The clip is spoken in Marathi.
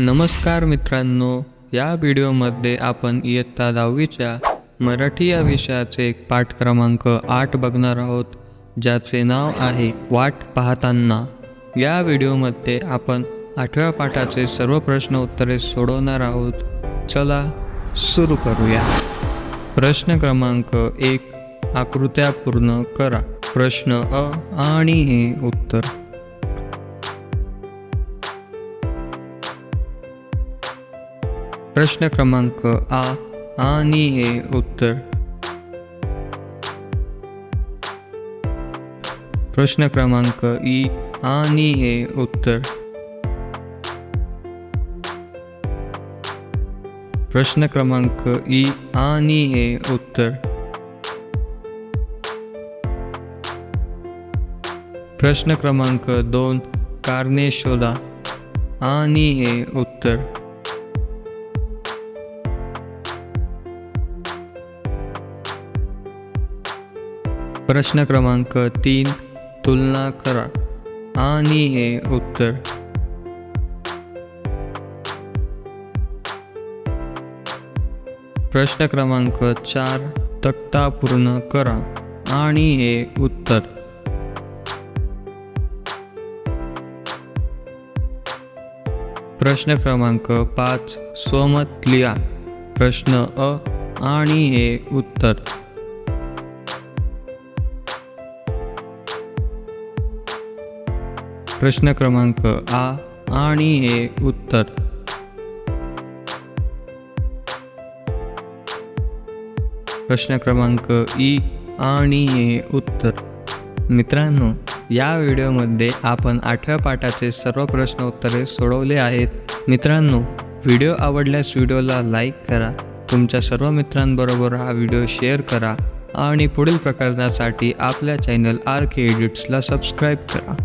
नमस्कार मित्रांनो या व्हिडिओमध्ये आपण इयत्ता दहावीच्या मराठी या विषयाचे एक पाठ क्रमांक आठ बघणार आहोत ज्याचे नाव आहे वाट पाहताना. या व्हिडिओमध्ये आपण आठव्या पाठाचे सर्व प्रश्न उत्तरे सोडवणार आहोत. चला सुरू करूया. प्रश्न क्रमांक एक आकृत्या पूर्ण करा. प्रश्न अ आणि हे उत्तर. प्रश्न क्रमांक आ आणि ए उत्तर. प्रश्न क्रमांक ई आणि हे उत्तर. प्रश्न क्रमांक ई आणि हे उत्तर. प्रश्न क्रमांक दोन कारणे शोधा. आणि हे उत्तर. प्रश्न क्रमांक तीन तुलना करा. आणि हे उत्तर. प्रश्न क्रमांक चार तक्ता पूर्ण करा. आणि हे उत्तर. प्रश्न क्रमांक पाच स्वमत लिहा. प्रश्न अ आणि हे उत्तर. प्रश्न क्रमांक आ आणि हे उत्तर. प्रश्न क्रमांक ई आणि हे उत्तर. मित्रांनो या व्हिडिओमध्ये आपण आठव्या पाठाचे सर्व प्रश्न उत्तरे सोडवले आहेत. मित्रांनो व्हिडिओ आवडल्यास व्हिडिओला लाईक करा तुमच्या सर्व मित्रांबरोबर हा व्हिडिओ शेअर करा आणि पुढील प्रकरणासाठी आपल्या चॅनल आर के एडिट्सला सबस्क्राईब करा.